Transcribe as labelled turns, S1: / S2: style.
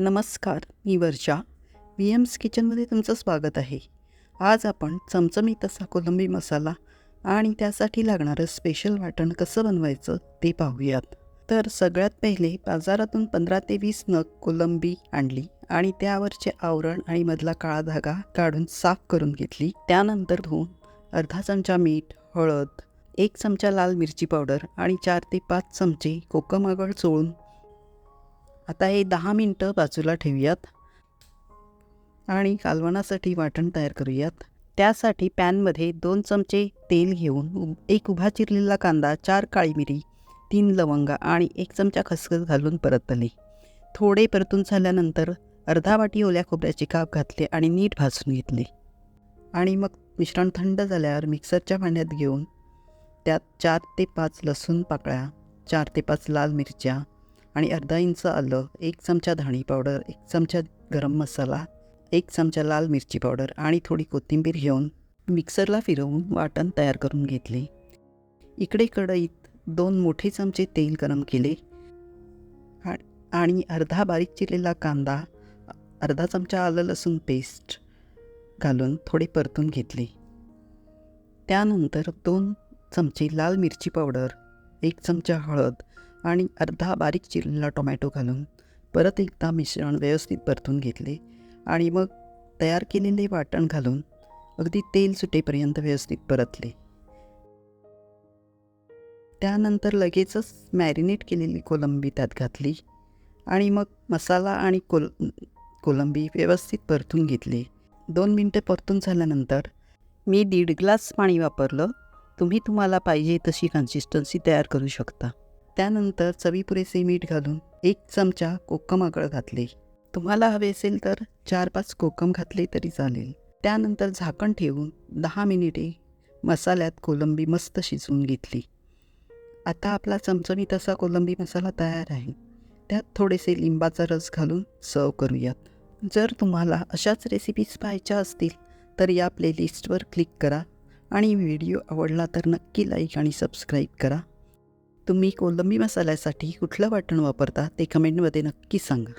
S1: नमस्कार मी वर्षा. V AIIMS किचनमध्ये तुमचं स्वागत आहे. आज आपण चमचमीत असा कोलंबी मसाला आणि त्यासाठी लागणारं स्पेशल वाटण कसं बनवायचं ते पाहूयात. तर सगळ्यात पहिले बाजारातून पंधरा ते वीस नग कोलंबी आणली आणि त्यावरचे आवरण आणि मधला काळा धागा काढून साफ करून घेतली. त्यानंतर धुवून अर्धा चमचा मीठ हळद एक चमचा लाल मिरची पावडर आणि चार ते पाच चमचे कोकम आगळ चोळून आता हे दहा मिनटं बाजूला ठेवूयात. आणि कालवणासाठी वाटण तयार करूयात. त्यासाठी पॅनमध्ये दोन चमचे तेल घेऊन उ- एक उभा चिरलेला कांदा चार काळी मिरी तीन लवंगा आणि एक चमचा खसखस घालून परतले. थोडे परतून झाल्यानंतर अर्धा वाटी ओल्या खोबऱ्याचे काप घातले आणि नीट भाजून घेतले. आणि मग मिश्रण थंड झाल्यावर मिक्सरच्या भांड्यात घेऊन त्यात चार ते पाच लसूण पाकळ्या चार ते पाच लाल मिरच्या आणि अर्धा इंच आलं एक चमचा धणी पावडर एक चमचा गरम मसाला एक चमचा लाल मिरची पावडर आणि थोडी कोथिंबीर घेऊन मिक्सरला फिरवून वाटण तयार करून घेतले. इकडे कढईत दोन मोठे चमचे तेल गरम केले. आणि अर्धा बारीक चिरलेला कांदा अर्धा चमचा आलं लसूण पेस्ट घालून थोडे परतून घेतले. त्यानंतर दोन चमचे लाल मिरची पावडर एक चमचा हळद आणि अर्धा बारीक चिरलेला टोमॅटो घालून परत एकदा मिश्रण व्यवस्थित परतून घेतले आणि मग तयार केलेले वाटण घालून अगदी तेल सुटेपर्यंत व्यवस्थित परतले. त्यानंतर लगेचच मॅरिनेट केलेली कोलंबी त्यात घातली आणि मग मसाला आणि कोल कोलंबी व्यवस्थित परतून घेतली. दोन मिनटं परतून झाल्यानंतर मी दीड ग्लास पाणी वापरलं. तुम्ही तुम्हाला पाहिजे तशी कन्सिस्टन्सी तयार करू शकता. त्यानंतर चवीपुरेसे मीठ घालून एक चमचा कोकम आगळ घातले. तुम्हाला हवे असेल तर चार पाच कोकम घातले तरी चालेल. त्यानंतर झाकण ठेवून दहा मिनिटे मसाल्यात कोलंबी मस्त शिजवून घेतली. आता आपला चमचमीत असा कोलंबी मसाला तयार आहे. त्यात थोडेसे लिंबाचा रस घालून सर्व करूयात. जर तुम्हाला अशाच रेसिपीज पाहायच्या असतील तर या प्लेलिस्टवर क्लिक करा आणि व्हिडिओ आवडला तर नक्की लाईक आणि सबस्क्राईब करा. तुम्ही कोलंबी मसाल्यासाठी कुठलं वाटण वापरता ते कमेंटमध्ये नक्की सांगा.